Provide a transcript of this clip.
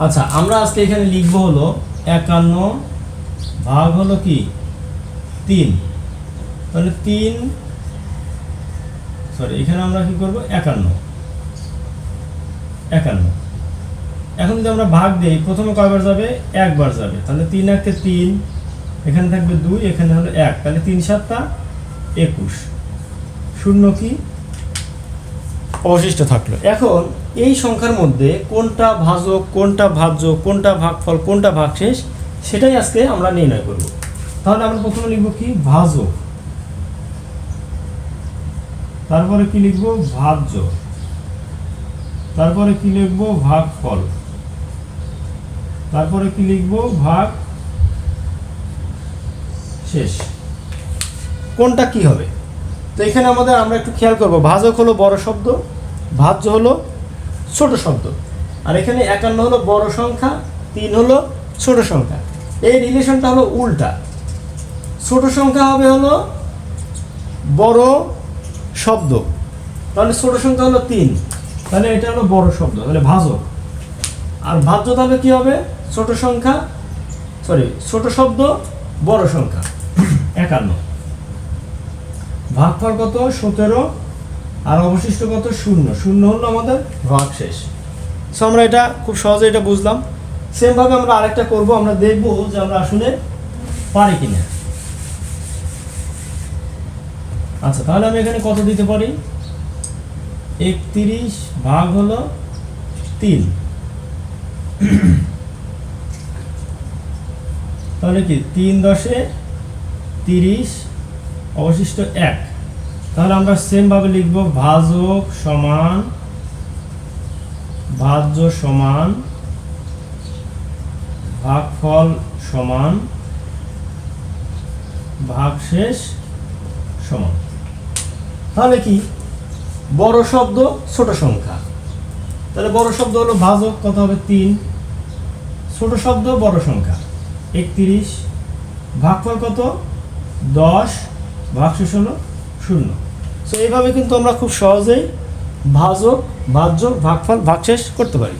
আচ্ছা আমরা আজকে এখানে লিখব হলো একান্ন ভাগ হলো কি? তিন। তাহলে তিন সরি এখানে আমরা কি করব? একান্ন। একান্ন। এখন যদি আমরা ভাগ দিই, প্রথমে কয়বার যাবে? একবার যাবে। তাহলে তিন একে তিন, এখানে থাকবে দুই, এখানে হলো এক। তাহলে তিন সাতটা একুশ। শূন্য কি? অবশিষ্ট থাকল। এখন এই সংখ্যার মধ্যে কোনটা ভাজক কোনটা ভাজ্য কোনটা ভাগফল, কোনটা ভাগশেষ, সেটাই আজকে আমরা নির্ণয় করব। তাহলে আমরা প্রথমে লিখব কি? ভাজক তারপরে কি লিখব? ভাজ্য তারপরে কি লিখব? ভাগফল। তারপরে কি লিখব? ভাগ শেষ। কোনটা কি হবে? তো এখানে আমাদের আমরা একটু খেয়াল করব। ভাজক হলো বড় শব্দ, ভাজ্য হলো ছোট শব্দ আর এখানে একান্ন হলো বড় সংখ্যা, তিন হলো ছোট সংখ্যা। এই রিলেশনটা হলো উল্টা। ছোট সংখ্যা হবে হলো বড় শব্দ। তাহলে ছোট সংখ্যা হলো তিন। তাহলে এটা হলো বড় শব্দ, তাহলে ভাজক। আর ভাজ্য তাহলে কি হবে? ছোট সংখ্যা সরি ছোট শব্দ, বড় সংখ্যা। একান্ন। ভাগফল কত? সতেরো। আর অবশিষ্ট কত? শূন্য। শূন্য হলো আমাদের ভাগ শেষ। সো আমরা এটা খুব সহজে এটা বুঝলাম। সেমভাবে আমরা আরেকটা করব। আমরা দেখব যে আমরা আসলে পারি কিনা। আচ্ছা তাহলে আমি এখানে কত দিতে পারি? একত্রিশ ভাগ হলো তিন। তাহলে কি? তিন দশে তিরিশ অবশিষ্ট এক। তাহলে আমরা সেমভাবে লিখব ভাজক সমান, ভাজ্য সমান, ভাগফল সমান, ভাগশেষ সমান। তাহলে কি? বড় শব্দ, ছোট সংখ্যা। তাহলে বড় শব্দ হলো ভাজক, কত হবে? তিন। ছোট শব্দ, বড় সংখ্যা। একত্রিশ। ভাগফল কত? দশ। ভাগশেষ হলো শূন্য। সো এইভাবে কিন্তু আমরা খুব সহজেই ভাজক ভাজ্য ভাগফল ভাগশেষ করতে পারি।